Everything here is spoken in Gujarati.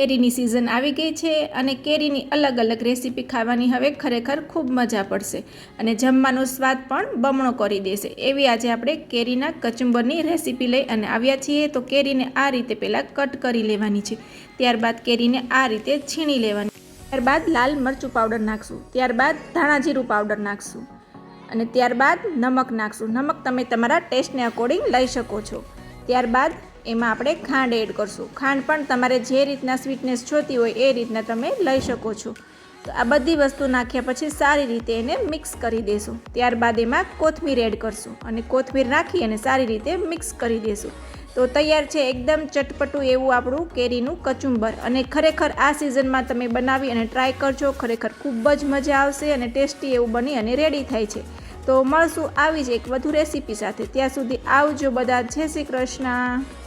કેરીની સિઝન આવી ગઈ છે અને કેરીની અલગ અલગ રેસીપી ખાવાની હવે ખરેખર ખૂબ મજા પડશે અને જમવાનો સ્વાદ પણ બમણો કરી દેશે. એવી આજે આપણે કેરીના કચુંબરની રેસીપી લઈ અને આવ્યા છીએ તો કેરીને આ રીતે પહેલાં કટ કરી લેવાની છે. ત્યારબાદ કેરીને આ રીતે છીણી લેવાની. ત્યારબાદ લાલ મરચું પાવડર નાખશું. ત્યારબાદ ધાણા જીરું પાવડર નાખશું. અને ત્યારબાદ નમક નાખશું. નમક તમે તમારા ટેસ્ટને અકોર્ડિંગ લઈ શકો છો. ત્યારબાદ એમાં આપણે ખાંડ એડ કરશું. ખાંડ પણ તમારે જે રીતના સ્વીટનેસ જોતી હોય એ રીતના તમે લઈ શકો છો. તો આ બધી વસ્તુ નાખ્યા પછી સારી રીતે એને મિક્સ કરી દેશું. ત્યારબાદ એમાં કોથમીર એડ કરશું અને કોથમીર નાખી અને સારી રીતે મિક્સ કરી દેશું. તો તૈયાર છે એકદમ ચટપટું એવું આપણું કેરીનું કચુંબર. અને ખરેખર આ સિઝનમાં તમે બનાવી અને ટ્રાય કરજો. ખરેખર ખૂબ જ મજા આવશે અને ટેસ્ટી એવું બની અને રેડી થાય છે. તો મળશું આવી જ એક વધુ રેસીપી સાથે. ત્યાં સુધી આવજો બધા જય શ્રી કૃષ્ણ.